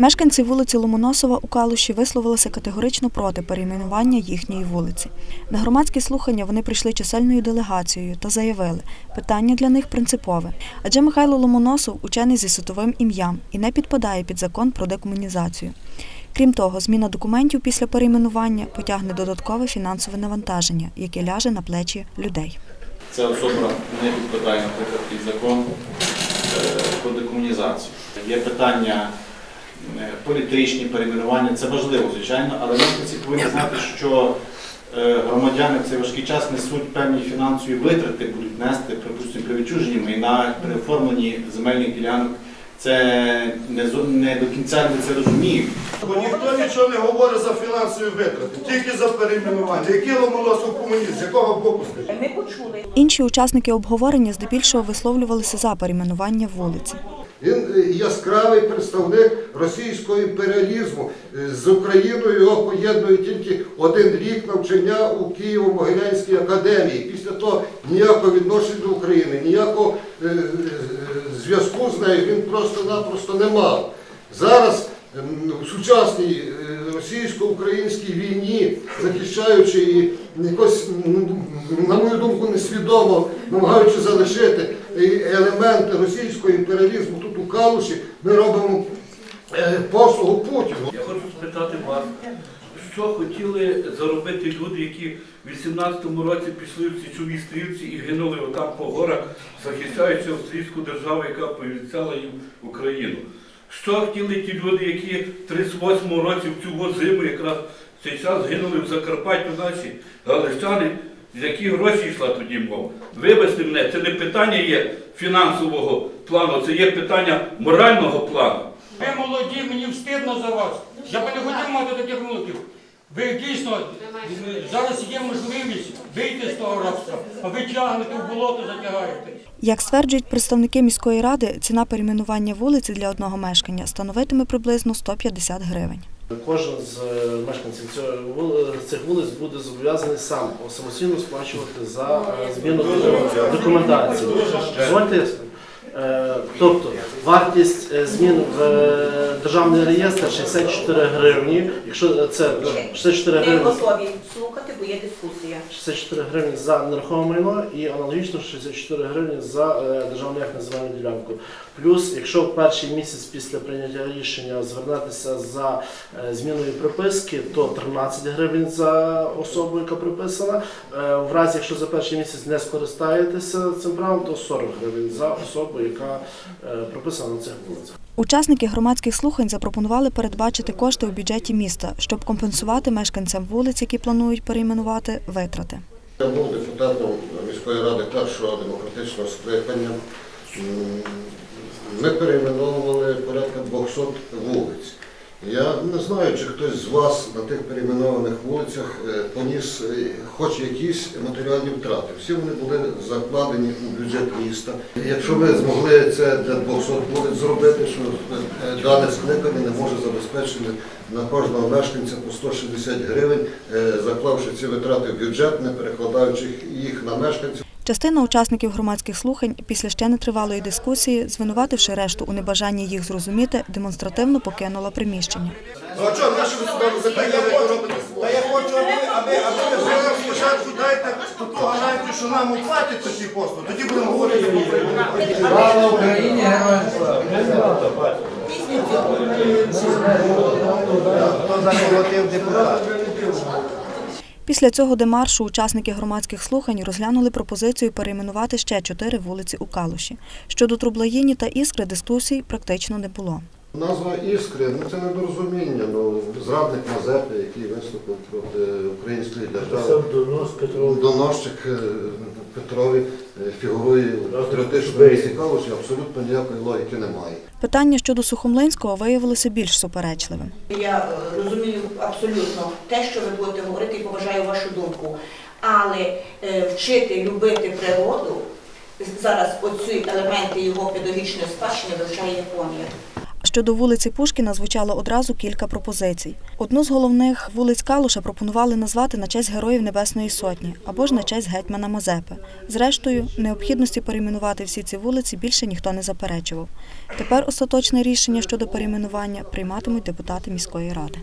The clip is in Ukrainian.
Мешканці вулиці Ломоносова у Калуші висловилися категорично проти перейменування їхньої вулиці. На громадські слухання вони прийшли чисельною делегацією та заявили, питання для них принципове, адже Михайло Ломоносов учений зі світовим ім'ям і не підпадає під закон про декомунізацію. Крім того, зміна документів після перейменування потягне додаткове фінансове навантаження, яке ляже на плечі людей. Ця особа не підпадає, наприклад, під закон е, про декомунізацію. Є питання політичні перейменування, це важливо, звичайно, але мешканці повинні знати, що е, громадяни в цей важкий час несуть певні фінансові витрати, будуть нести, припустимо, при відчуженні майна, при оформленні земельних ділянок. Це не, не до кінця люди це розуміють. Бо ніхто нічого не говорить за фінансові витрати, тільки за перейменування. Який ломоносов комуніст, з якого боку? Ми почули. Інші учасники обговорення здебільшого висловлювалися за перейменування вулиці. Він е, яскравий представник російського імперіалізму. Е, З Україною його поєднує тільки один рік навчання у Києво-Могилянській академії. Після того ніякого відношення до України, ніякого е, зв'язку з нею він просто-напросто не мав. Зараз в сучасній російсько-українській війні, захищаючи і якось, на мою думку, несвідомо намагаючи залишити елементи російського імперіалізму Калуші, ми робимо е, послугу Путіну. Я хочу спитати вас, що хотіли заробити люди, які в 18-му році пішли в січові стрільці і гинули отам по горах, захищаючи австрійську державу, яка пообіцяла їм Україну. Що хотіли ті люди, які в 38-му році в цю зиму якраз цей час гинули в Закарпаттю наші галищани, з які гроші йшла тоді мова? Вибачте мене, це не питання є фінансового плану, це є питання морального плану. Ви молоді, мені встидно за вас. Я би не хотів мати таких внуків. Ви дійсно зараз є можливість вийти з того рабства, а ви тягнете в болото, затягаєте. Як стверджують представники міської ради, ціна перейменування вулиці для одного мешкання становитиме приблизно 150 гривень. Кожен з е, мешканців цього цих вулиць буде зобов'язаний сам самостійно сплачувати за е, зміну документації. Дозвольте. Е, Тобто вартість е, змін в е, державний реєстр 64 гривні. Якщо це е, 64 Ми гривні. готові слухати, бо є дискусія. 64 гривні за нерухоме майно і аналогічно 64 гривні за е, державну як земельну ділянку. Плюс, якщо в перший місяць після прийняття рішення звернетеся за е, зміною приписки, то 13 гривень за особу, яка приписана. Е, В разі, якщо за перший місяць не скористаєтеся цим правом, то 40 гривень за особу, яка е, прописана на цих вулицях. Учасники громадських слухань запропонували передбачити кошти у бюджеті міста, щоб компенсувати мешканцям вулиць, які планують перейменувати, витрати. Я був депутатом міської ради першого демократичного скликання. Ми перейменовували порядка 200 вулиць. Я не знаю, чи хтось з вас на тих перейменованих вулицях е, поніс е, хоч якісь матеріальні втрати. Всі вони були закладені у бюджет міста. Якщо ви змогли це для 200 вулиць зробити, що е, дане скликання не може забезпечити на кожного мешканця по 160 гривень, заклавши ці витрати в бюджет, не перекладаючи їх на мешканців. Частина учасників громадських слухань після ще нетривалої дискусії, звинувативши решту у небажанні їх зрозуміти, демонстративно покинула приміщення. Ну а чого, наші ви себе закрили, робите Та я хочу, аби, аби, аби ви спочатку дайте таку гарантію, що нам оплатять ці послуги, тоді будемо говорити про. Слава Україні, героям слава! Хто заколотив депутат? Після цього демаршу учасники громадських слухань розглянули пропозицію перейменувати ще чотири вулиці у Калуші. Щодо Трублаїні та Іскри дискусій практично не було. Назва Іскри, ну це недорозуміння, ну зрадник Мазепи, який виступив проти української держави. Доносчик е, Петрові е, фігурує в патріотичному Калуші, абсолютно ніякої логіки немає. Питання щодо Сухомлинського виявилося більш суперечливим. Я е, розумію абсолютно те, що ви будете говорити, і поважаю вашу думку. Але е, вчити любити природу зараз оці елементи його педагогічної спадщини вивчає Японія. Щодо вулиці Пушкіна звучало одразу кілька пропозицій. Одну з головних вулиць Калуша пропонували назвати на честь Героїв Небесної Сотні або ж на честь гетьмана Мазепи. Зрештою, необхідності перейменувати всі ці вулиці більше ніхто не заперечував. Тепер остаточне рішення щодо перейменування прийматимуть депутати міської ради.